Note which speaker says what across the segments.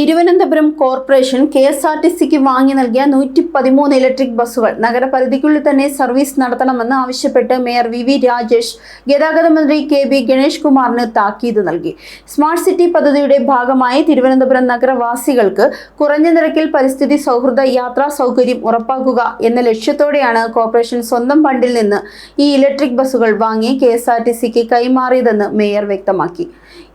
Speaker 1: Thiruvananthapuram corporation K S R T സിക്ക് വാങ്ങി നൽകിയ നൂറ്റി പതിമൂന്ന് ഇലക്ട്രിക് ബസ്സുകൾ നഗരപരിധിക്കുള്ളിൽ തന്നെ സർവീസ് നടത്തണമെന്ന് ആവശ്യപ്പെട്ട് മേയർ വി വി രാജേഷ് ഗതാഗത മന്ത്രി കെ ബി ഗണേഷ് കുമാറിന് താക്കീത് നൽകി. സ്മാർട്ട് സിറ്റി പദ്ധതിയുടെ ഭാഗമായി തിരുവനന്തപുരം നഗരവാസികൾക്ക് കുറഞ്ഞ നിരക്കിൽ പരിസ്ഥിതി സൗഹൃദ യാത്രാ സൗകര്യം ഉറപ്പാക്കുക എന്ന ലക്ഷ്യത്തോടെയാണ് കോർപ്പറേഷൻ സ്വന്തം ഫണ്ടിൽ നിന്ന് ഈ ഇലക്ട്രിക് ബസ്സുകൾ വാങ്ങി കെ എസ് ആർ ടി സിക്ക് കൈമാറിയതെന്ന് മേയർ വ്യക്തമാക്കി.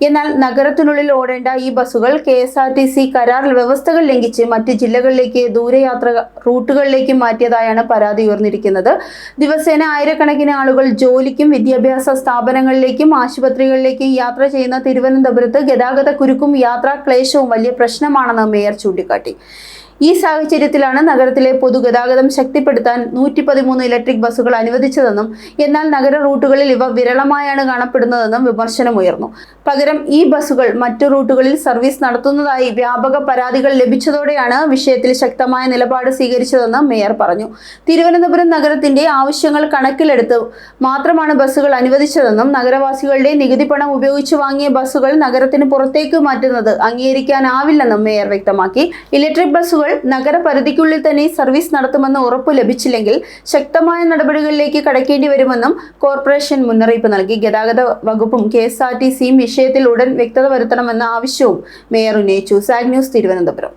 Speaker 1: എന്നാൽ നഗരത്തിനുള്ളിൽ ഓടേണ്ട ഈ ബസ്സുകൾ K S R T C കരാർ വ്യവസ്ഥകൾ ലംഘിച്ച് മറ്റ് ജില്ലകളിലേക്ക് ദൂരയാത്ര റൂട്ടുകളിലേക്ക് മാറ്റിയതായാണ് പരാതി ഉയർന്നിരിക്കുന്നത്. ദിവസേന ആയിരക്കണക്കിന് ആളുകൾ ജോലിക്കും വിദ്യാഭ്യാസ സ്ഥാപനങ്ങളിലേക്കും ആശുപത്രികളിലേക്കും യാത്ര ചെയ്യുന്ന തിരുവനന്തപുരത്ത് ഗതാഗത കുരുക്കും യാത്രാ ക്ലേശവും വലിയ പ്രശ്നമാണെന്ന് മേയർ ചൂണ്ടിക്കാട്ടി. ഈ സാഹചര്യത്തിലാണ് നഗരത്തിലെ പൊതുഗതാഗതം ശക്തിപ്പെടുത്താൻ നൂറ്റി പതിമൂന്ന് ഇലക്ട്രിക് ബസ്സുകൾ അനുവദിച്ചതെന്നും എന്നാൽ നഗര റൂട്ടുകളിൽ ഇവ വിരളമായാണ് കാണപ്പെടുന്നതെന്നും വിമർശനമുയർന്നു. പകരം ഈ ബസ്സുകൾ മറ്റു റൂട്ടുകളിൽ സർവീസ് നടത്തുന്നതായി വ്യാപക പരാതികൾ ലഭിച്ചതോടെയാണ് വിഷയത്തിൽ ശക്തമായ നിലപാട് സ്വീകരിച്ചതെന്ന് മേയർ പറഞ്ഞു. തിരുവനന്തപുരം നഗരത്തിന്റെ ആവശ്യങ്ങൾ കണക്കിലെടുത്ത് മാത്രമാണ് ബസ്സുകൾ അനുവദിച്ചതെന്നും നഗരവാസികളുടെ നികുതി പണം ഉപയോഗിച്ച് വാങ്ങിയ ബസ്സുകൾ നഗരത്തിന് പുറത്തേക്ക് മാറ്റുന്നത് അംഗീകരിക്കാനാവില്ലെന്നും മേയർ വ്യക്തമാക്കി. ഇലക്ട്രിക് നഗരപരിധിക്കുള്ളിൽ തന്നെ സർവീസ് നടത്തുമെന്ന് ഉറപ്പു ലഭിച്ചില്ലെങ്കിൽ ശക്തമായ നടപടികളിലേക്ക് കടക്കേണ്ടി വരുമെന്നും കോർപ്പറേഷൻ മുന്നറിയിപ്പ് നൽകി. ഗതാഗത വകുപ്പും കെ എസ് ആർ ടി സിയും വിഷയത്തിൽ ഉടൻ വ്യക്തത വരുത്തണമെന്ന ആവശ്യവും മേയർ ഉന്നയിച്ചു. സാഗ് ന്യൂസ് തിരുവനന്തപുരം.